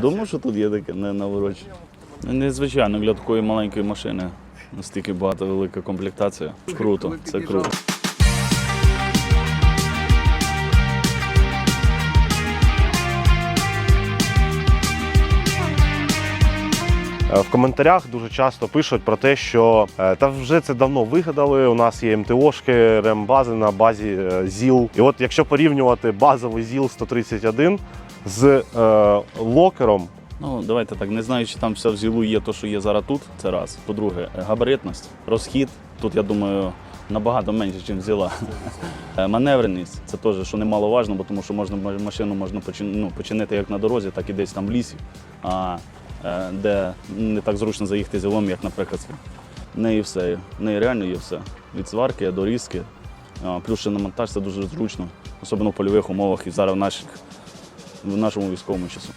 Думаю, що тут є таке не наворочі. Незвичайно для такої маленької машини. Настільки багато велика комплектація. Круто, це круто. Е, В коментарях дуже часто пишуть про те, що е, та вже це давно вигадали. У нас є МТОшки, рембази на базі е, ЗІЛ. І от якщо порівнювати базовий ЗІЛ 131 з е, локером, Ну, давайте так, не знаю, чи там все в зілу є те, що є зараз тут. Це раз. По-друге, габаритність, розхід. Тут, я думаю, набагато менше, ніж взяла. Маневреність це теж, що немаловажно, бо тому що можна машину можна ну, починити як на дорозі, так і десь там в лісі, а е, де не так зручно заїхати зілом, як, наприклад. В неї все. В неї реально є все. Від сварки до різки. Плюс ще на монтаж це дуже зручно, особливо в польових умовах і зараз в, наших, в нашому військовому часу.